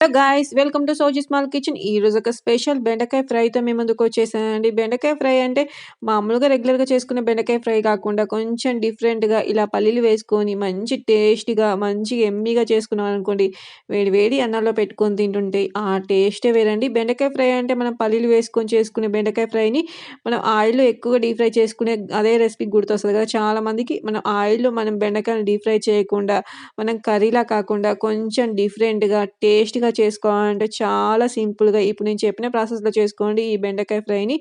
Hello guys welcome to Soji small kitchen ఈ రోజు ఒక స్పెషల్ బెండకాయ ఫ్రైతో మేము ముందుకు వచ్చేసానండి. బెండకాయ ఫ్రై అంటే మామూలుగా రెగ్యులర్గా చేసుకునే బెండకాయ ఫ్రై కాకుండా కొంచెం డిఫరెంట్గా ఇలా పల్లీలు వేసుకొని మంచి టేస్టీగా మంచి ఎమ్మీగా చేసుకున్నాం అనుకోండి వేడి వేడి అన్నంలో పెట్టుకొని తింటుంటే ఆ టేస్టే వేరండి. బెండకాయ ఫ్రై అంటే మనం పల్లీలు వేసుకొని చేసుకునే బెండకాయ ఫ్రైని మనం ఆయిల్లో ఎక్కువగా డీప్ ఫ్రై చేసుకునే అదే రెసిపీ గుర్తొస్తుంది కదా. చాలా మందికి మనం ఆయిల్లో మనం బెండకాయలు డీప్ ఫ్రై చేయకుండా మనం కర్రీలా కాకుండా కొంచెం డిఫరెంట్గా టేస్ట్గా చేసుకోవాలంటే చాలా సింపుల్గా ఇప్పుడు నేను చెప్పిన ప్రాసెస్లో చేసుకోండి. ఈ బెండకాయ ఫ్రైని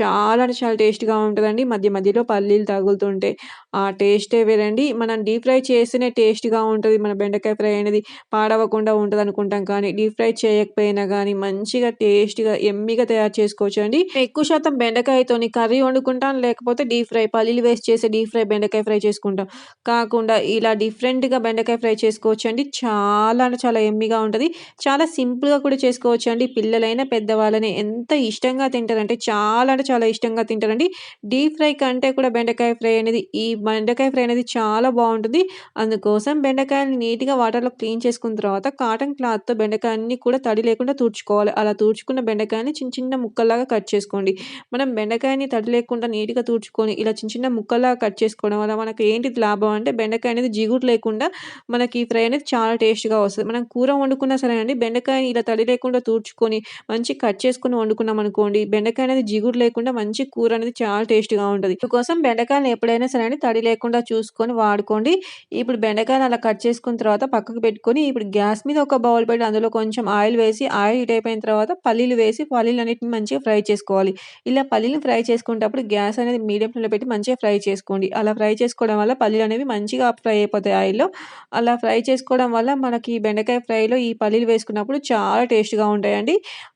చాలా అంటే చాలా టేస్ట్గా ఉంటుందండి. మధ్య మధ్యలో పల్లీలు తగులుతుంటే ఆ టేస్టే వేరండి. మనం డీప్ ఫ్రై చేస్తేనే టేస్ట్గా ఉంటుంది. మన బెండకాయ ఫ్రై అనేది పాడవకుండా ఉంటుంది అనుకుంటాం కానీ డీప్ ఫ్రై చేయకపోయినా కానీ మంచిగా టేస్ట్గా ఎమ్మిగా తయారు చేసుకోవచ్చు అండి ఎక్కువ శాతం బెండకాయతోని కర్రీ వండుకుంటాం లేకపోతే డీప్ ఫ్రై పల్లీలు వేస్ట్ చేసే డీప్ ఫ్రై బెండకాయ ఫ్రై చేసుకుంటాం. కాకుండా ఇలా డిఫరెంట్గా బెండకాయ ఫ్రై చేసుకోవచ్చు అండి చాలా అంటే చాలా ఎమ్మిగా ఉంటుంది. చాలా చాలా సింపుల్గా కూడా చేసుకోవచ్చు అండి పిల్లలైనా పెద్దవాళ్ళని ఎంత ఇష్టంగా తింటారంటే చాలా అంటే చాలా ఇష్టంగా తింటారండి. డీప్ ఫ్రై కంటే కూడా బెండకాయ ఫ్రై అనేది ఈ బెండకాయ ఫ్రై అనేది చాలా బాగుంటుంది. అందుకోసం బెండకాయని నీట్గా వాటర్లో క్లీన్ చేసుకున్న తర్వాత కాటన్ క్లాత్తో బెండకాయని కూడా తడి లేకుండా తుడుచుకోవాలి. అలా తుడుచుకున్న బెండకాయని చిన్న చిన్న ముక్కల్లాగా కట్ చేసుకోండి. మనం బెండకాయని తడి లేకుండా నీట్గా తుడుచుకొని ఇలా చిన్న చిన్న ముక్కల్లాగా కట్ చేసుకోవడం వల్ల మనకు ఏంటి లాభం అంటే బెండకాయ అనేది జిగురు లేకుండా మనకి ఈ ఫ్రై అనేది చాలా టేస్ట్గా వస్తుంది. మనం కూర వండుకున్నా సరే అండి బెండకాయని ఇలా తడి లేకుండా తూర్చుకొని మంచి కట్ చేసుకుని వండుకున్నాం అనుకోండి బెండకాయ అనేది జిగురు లేకుండా మంచి కూర అనేది చాలా టేస్ట్గా ఉంటుంది. కోసం బెండకాయలు ఎప్పుడైనా సరే తడి లేకుండా చూసుకొని వాడుకోండి. ఇప్పుడు బెండకాయలు అలా కట్ చేసుకున్న తర్వాత పక్కకు పెట్టుకొని ఇప్పుడు గ్యాస్ మీద ఒక బౌల్ పెట్టి అందులో కొంచెం ఆయిల్ వేసి ఆయిల్ హీట్ అయిపోయిన తర్వాత పల్లీలు వేసి పల్లీలు అన్నిటిని మంచిగా ఫ్రై చేసుకోవాలి. ఇలా పల్లీలు ఫ్రై చేసుకునేటప్పుడు గ్యాస్ అనేది మీడియం ఫ్లేమ్లో పెట్టి మంచిగా ఫ్రై చేసుకోండి. అలా ఫ్రై చేసుకోవడం వల్ల పల్లీలు అనేవి మంచిగా ఫ్రై అయిపోతాయి ఆయిల్లో. అలా ఫ్రై చేసుకోవడం వల్ల మనకి బెండకాయ ఫ్రైలో ఈ పల్లీలు చేసుకున్నప్పుడు చాలా టేస్ట్గా ఉంటాయండి.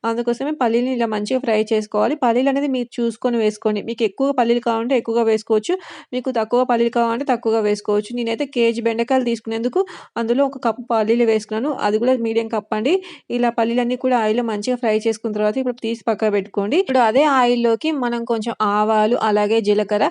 అందుకోసమే పల్లీని ఇలా మంచిగా ఫ్రై చేసుకోవాలి. పల్లీలు అనేది మీరు చూసుకొని వేసుకోండి. మీకు ఎక్కువ పల్లీలు కావాలంటే ఎక్కువగా వేసుకోవచ్చు. మీకు తక్కువ పల్లీలు కావాలంటే తక్కువగా వేసుకోవచ్చు. నేనైతే కేజీ బెండకాయలు తీసుకునేందుకు అందులో ఒక కప్పు పల్లీలు వేసుకున్నాను. అది కూడా మీడియం కప్ అండి. ఇలా పల్లీలన్నీ కూడా ఆయిల్లో మంచిగా ఫ్రై చేసుకున్న తర్వాత ఇప్పుడు తీసి పక్క పెట్టుకోండి. ఇప్పుడు అదే ఆయిల్లోకి మనం కొంచెం ఆవాలు అలాగే జీలకర్ర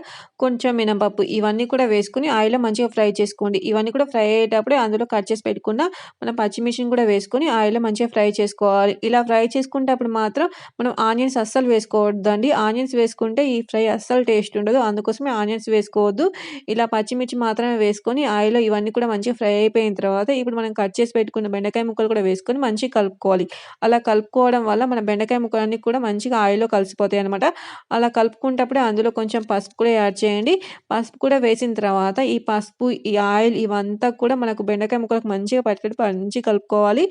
కొంచెం మినపప్పు ఇవన్నీ కూడా వేసుకుని ఆయిల్లో మంచిగా ఫ్రై చేసుకోండి. ఇవన్నీ కూడా ఫ్రై అయ్యేటప్పుడే అందులో కట్ చేసి పెట్టుకున్న మనం పచ్చిమిర్చిని కూడా వేసుకొని ఆయిల్లో మంచిగా ఫ్రై చేసుకోవాలి. ఇలా ఫ్రై చేసుకునేటప్పుడు మాత్రం మనం ఆనియన్స్ అస్సలు వేసుకోవద్దండి. ఆనియన్స్ వేసుకుంటే ఈ ఫ్రై అస్సలు టేస్ట్ ఉండదు. అందుకోసమే ఆనియన్స్ వేసుకోవద్దు. ఇలా పచ్చిమిర్చి మాత్రమే వేసుకొని ఆయిల్లో ఇవన్నీ కూడా మంచిగా ఫ్రై అయిపోయిన తర్వాత ఇప్పుడు మనం కట్ చేసి పెట్టుకున్న బెండకాయ ముక్కలు కూడా వేసుకొని మంచిగా కలుపుకోవాలి. అలా కలుపుకోవడం వల్ల మన బెండకాయ ముక్కలన్నీ కూడా మంచిగా ఆయిల్లో కలిసిపోతాయి అనమాట అలా కలుపుకుంటప్పుడే అందులో కొంచెం పసుపు కూడా యాడ్ చేయండి. పసుపు కూడా వేసిన తర్వాత ఈ పసుపు ఈ ఆయిల్ ఇవంతా కూడా మనకు బెండకాయ ముక్కలకు మంచిగా పట్టుకొని మంచిగా కలుపుకోవాలి.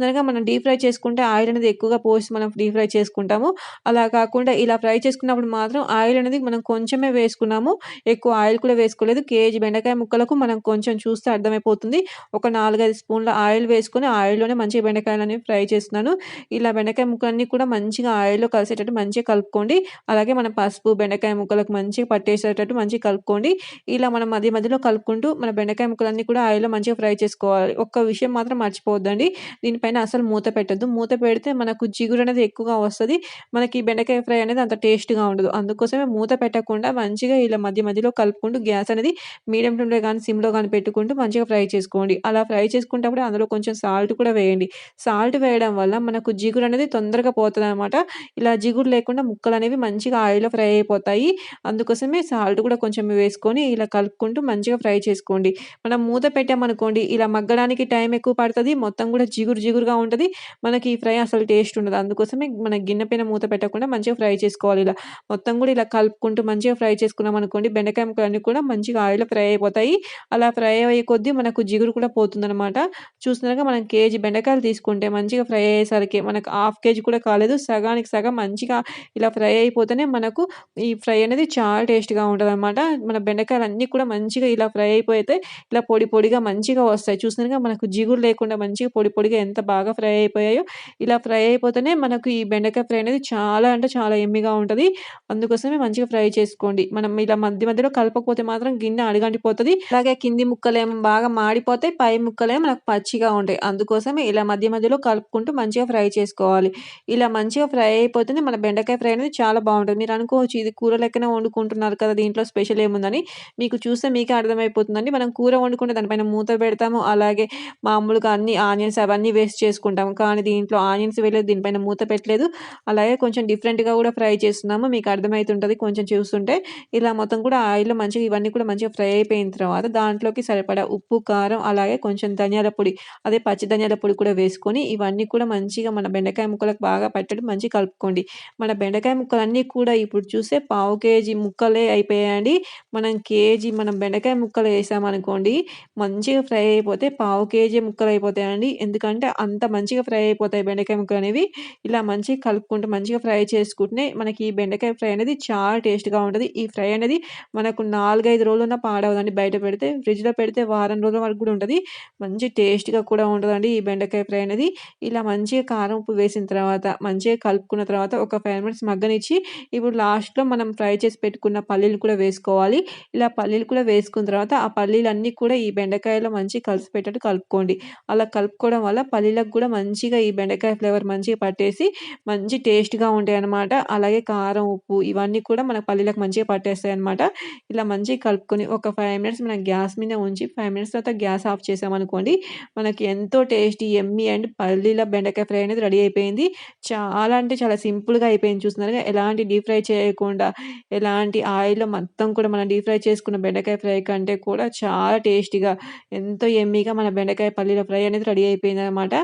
చూస్తున్నారుగా మనం డీప్ ఫ్రై చేసుకుంటే ఆయిల్ అనేది ఎక్కువగా పోసి మనం డీప్ ఫ్రై చేసుకుంటాము. అలా కాకుండా ఇలా ఫ్రై చేసుకున్నప్పుడు మాత్రం ఆయిల్ అనేది మనం కొంచెమే వేసుకున్నాము. ఎక్కువ ఆయిల్ కూడా వేసుకోలేదు. కేజీ బెండకాయ ముక్కలకు మనం కొంచెం చూస్తే అర్థమైపోతుంది. ఒక నాలుగైదు స్పూన్ల ఆయిల్ వేసుకొని ఆయిల్లోనే మంచిగా బెండకాయలు అనేవి ఫ్రై చేస్తున్నాను. ఇలా బెండకాయ ముక్కలన్నీ కూడా మంచిగా ఆయిల్లో కలిసేటట్టు మంచిగా కలుపుకోండి. అలాగే మన పసుపు బెండకాయ ముక్కలకు మంచిగా పట్టేసేటట్టు మంచిగా కలుపుకోండి. ఇలా మనం మధ్య మధ్యలో కలుపుకుంటూ మన బెండకాయ ముక్కలన్నీ కూడా ఆయిల్లో మంచిగా ఫ్రై చేసుకోవాలి. ఒక్క విషయం మాత్రం మర్చిపోవద్దండి. దీనిపైన అసలు మూత పెట్టద్దు. మూత పెడితే మనకు జిగురు అనేది ఎక్కువగా వస్తుంది. మనకి బెండకాయ ఫ్రై అనేది అంత టేస్ట్గా ఉండదు. అందుకోసమే మూత పెట్టకుండా మంచిగా ఇలా మధ్య మధ్యలో కలుపుకుంటూ గ్యాస్ అనేది మీడియం ఫ్లేమ్లో కానీ సిమ్లో కానీ పెట్టుకుంటూ మంచిగా ఫ్రై చేసుకోండి. అలా ఫ్రై చేసుకుంటప్పుడు అందులో కొంచెం సాల్ట్ కూడా వేయండి. సాల్ట్ వేయడం వల్ల మనకు జిగురు అనేది తొందరగా పోతుంది అనమాట ఇలా జిగురు లేకుండా ముక్కలు అనేవి మంచిగా ఆయిల్లో ఫ్రై అయిపోతాయి. అందుకోసమే సాల్ట్ కూడా కొంచెం వేసుకొని ఇలా కలుపుకుంటూ మంచిగా ఫ్రై చేసుకోండి. మనం మూత పెట్టామనుకోండి ఇలా మగ్గడానికి టైం ఎక్కువ పడుతుంది. మొత్తం కూడా జిగురు జిగురు జిగురుగా ఉంటుంది. మనకి ఈ ఫ్రై అసలు టేస్ట్ ఉండదు. అందుకోసమే మన గిన్నె పైన మూత పెట్టకుండా మంచిగా ఫ్రై చేసుకోవాలి. ఇలా మొత్తం కూడా ఇలా కలుపుకుంటూ మంచిగా ఫ్రై చేసుకున్నాం అనుకోండి బెండకాయ ముక్కలన్నీ కూడా మంచిగా ఆయిల్లో ఫ్రై అయిపోతాయి. అలా ఫ్రై అయ్యే కొద్దీ మనకు జిగురు కూడా పోతుందనమాట చూస్తున్నారుగా మనం కేజీ బెండకాయలు తీసుకుంటే మంచిగా ఫ్రై అయ్యేసరికి మనకు హాఫ్ కేజీ కూడా కాలేదు. సగానికి సగం మంచిగా ఇలా ఫ్రై అయిపోతేనే మనకు ఈ ఫ్రై అనేది చాలా టేస్ట్గా ఉంటుంది అనమాట మన బెండకాయలు అన్నీ కూడా మంచిగా ఇలా ఫ్రై అయిపోతే ఇలా పొడి పొడిగా మంచిగా వస్తాయి. చూసినాక మనకు జిగురు లేకుండా మంచిగా పొడి పొడిగా ఎంత బాగా ఫ్రై అయిపోయాయో ఇలా ఫ్రై అయిపోతేనే మనకు ఈ బెండకాయ ఫ్రై అనేది చాలా అంటే చాలా ఎమ్మిగా ఉంటుంది. అందుకోసమే మంచిగా ఫ్రై చేసుకోండి. మనం ఇలా మధ్య మధ్యలో కలపకపోతే మాత్రం గిన్నె అడుగంటిపోతుంది. అలాగే కింది ముక్కలేమో బాగా మాడిపోతాయి పై ముక్కలేమో మనకు పచ్చిగా ఉంటాయి. అందుకోసమే ఇలా మధ్య మధ్యలో కలుపుకుంటూ మంచిగా ఫ్రై చేసుకోవాలి. ఇలా మంచిగా ఫ్రై అయిపోతుంది మన బెండకాయ ఫ్రై అనేది చాలా బాగుంటుంది. మీరు అనుకోవచ్చు ఇది కూర లెక్కనే వండుకుంటున్నారు కదా దీంట్లో స్పెషల్ ఏముందని. మీకు చూస్తే మీకే అర్థమైపోతుందండి. మనం కూర వండుకుంటే దానిపైన మూత పెడతాము. అలాగే మామూలుగా అన్ని ఆనియన్స్ అవన్నీ వేసి పేస్ట్ చేసుకుంటాము. కానీ దీంట్లో ఆనియన్స్ వేయలేదు. దీనిపైన మూత పెట్టలేదు. అలాగే కొంచెం డిఫరెంట్‌గా కూడా ఫ్రై చేస్తున్నాము. మీకు అర్థమవుతుంటుంది కొంచెం చూస్తుంటే. ఇలా మొత్తం కూడా ఆయిల్‌లో మంచిగా ఇవన్నీ కూడా మంచిగా ఫ్రై అయిపోయిన తర్వాత దాంట్లోకి సరిపడా ఉప్పు, కారం అలాగే కొంచెం ధనియాల పొడి అదే పచ్చి ధనియాల పొడి కూడా వేసుకొని ఇవన్నీ కూడా మంచిగా మన బెండకాయ ముక్కలకు బాగా పెట్టడం మంచి కలుపుకోండి. మన బెండకాయ ముక్కలన్నీ కూడా ఇప్పుడు చూస్తే పావు కేజీ ముక్కలే అయిపోయాయండి. మనం కేజీ మనం బెండకాయ ముక్కలు వేసామనుకోండి మంచిగా ఫ్రై అయిపోతే పావు కేజీ ముక్కలు అయిపోతాయండి. ఎందుకంటే అంత మంచిగా ఫ్రై అయిపోతాయి బెండకాయ ముక్కలనేవి. ఇలా మంచిగా కలుపుకుంటూ మంచిగా ఫ్రై చేసుకుంటేనే మనకి ఈ బెండకాయ ఫ్రై అనేది చాలా టేస్ట్‌గా ఉంటుంది ఈ ఫ్రై అనేది మనకు నాలుగైదు రోజులున్న పాడవదండి బయట పెడితే. ఫ్రిడ్జ్‌లో పెడితే వారం రోజుల వరకు కూడా ఉంటుంది మంచి టేస్ట్‌గా కూడా ఉంటుందండి ఈ బెండకాయ ఫ్రై అనేది. ఇలా మంచిగా కారం, ఉప్పు వేసిన తర్వాత మంచిగా కలుపుకున్న తర్వాత ఒక ఫైవ్ మినిట్స్ మగ్గనిచ్చి ఇప్పుడు లాస్ట్‌లో మనం ఫ్రై చేసి పెట్టుకున్న పల్లీలు కూడా వేసుకోవాలి. ఇలా పల్లీలు కూడా వేసుకున్న తర్వాత ఆ పల్లీలన్నీ కూడా ఈ బెండకాయలో మంచిగా కలిసిపోయేటట్టు కలుపుకోండి. అలా కలుపుకోవడం వల్ల పల్లీలకు కూడా మంచిగా ఈ బెండకాయ ఫ్లేవర్ మంచిగా పట్టేసి మంచి టేస్ట్‌గా ఉంటాయన్నమాట. అలాగే కారం, ఉప్పు ఇవన్నీ కూడా మన పల్లీలకు మంచిగా పట్టేస్తాయి అనమాట ఇలా మంచిగా కలుపుకొని ఒక ఫైవ్ మినిట్స్ మనం గ్యాస్ మీద ఉంచి ఫైవ్ మినిట్స్ తర్వాత గ్యాస్ ఆఫ్ చేసామనుకోండి మనకి ఎంతో టేస్టీ ఎమ్మి అండ్ పల్లీల బెండకాయ ఫ్రై అనేది రెడీ అయిపోయింది. చాలా అంటే చాలా సింపుల్‌గా అయిపోయింది చూస్తున్నారుగా. ఎలాంటి డీప్ ఫ్రై చేయకుండా ఎలాంటి ఆయిల్‌లో మొత్తం కూడా మనం డీప్ ఫ్రై చేసుకున్న బెండకాయ ఫ్రై కంటే కూడా చాలా టేస్టీగా ఎంతో ఎమ్మీగా మన బెండకాయ పల్లీల ఫ్రై అనేది రెడీ అయిపోయింది అనమాట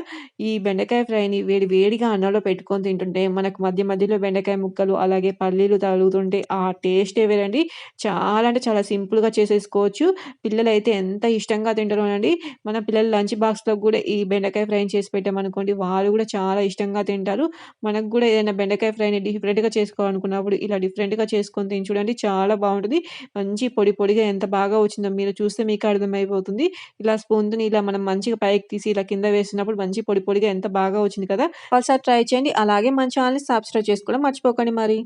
ఈ బెండకాయ ఫ్రైని వేడి వేడిగా అన్నంలో పెట్టుకొని తింటుంటే మనకు మధ్య మధ్యలో బెండకాయ ముక్కలు అలాగే పల్లీలు తగులుతుంటే ఆ టేస్ట్ వేరండి. చాలా అంటే చాలా సింపుల్‌గా చేసేసుకోవచ్చు. పిల్లలు అయితే ఎంత ఇష్టంగా తింటారోనండి. మన పిల్లలు లంచ్ బాక్స్‌లో కూడా ఈ బెండకాయ ఫ్రైని చేసి పెట్టామనుకోండి వాళ్ళు కూడా చాలా ఇష్టంగా తింటారు. మనకు కూడా ఏదైనా బెండకాయ ఫ్రైని డిఫరెంట్‌గా చేసుకోవాలనుకున్నప్పుడు ఇలా డిఫరెంట్‌గా చేసుకొని తిని చూడండి. చాలా బాగుంటుంది మంచి పొడి పొడిగా ఎంత బాగా వచ్చిందో మీరు చూస్తే మీకు అర్థమైపోతుంది. ఇలా స్పూన్తో ఇలా మనం మంచిగా పైకి తీసి ఇలా కింద వేసినప్పుడు మంచి పొడి పొడిగా ఎంత బాగా వచ్చింది కదా! ఒకసారి ట్రై చేయండి. అలాగే మన ఛానెల్‌ని సబ్స్క్రైబ్ చేసుకోవడం మర్చిపోకండి మరి.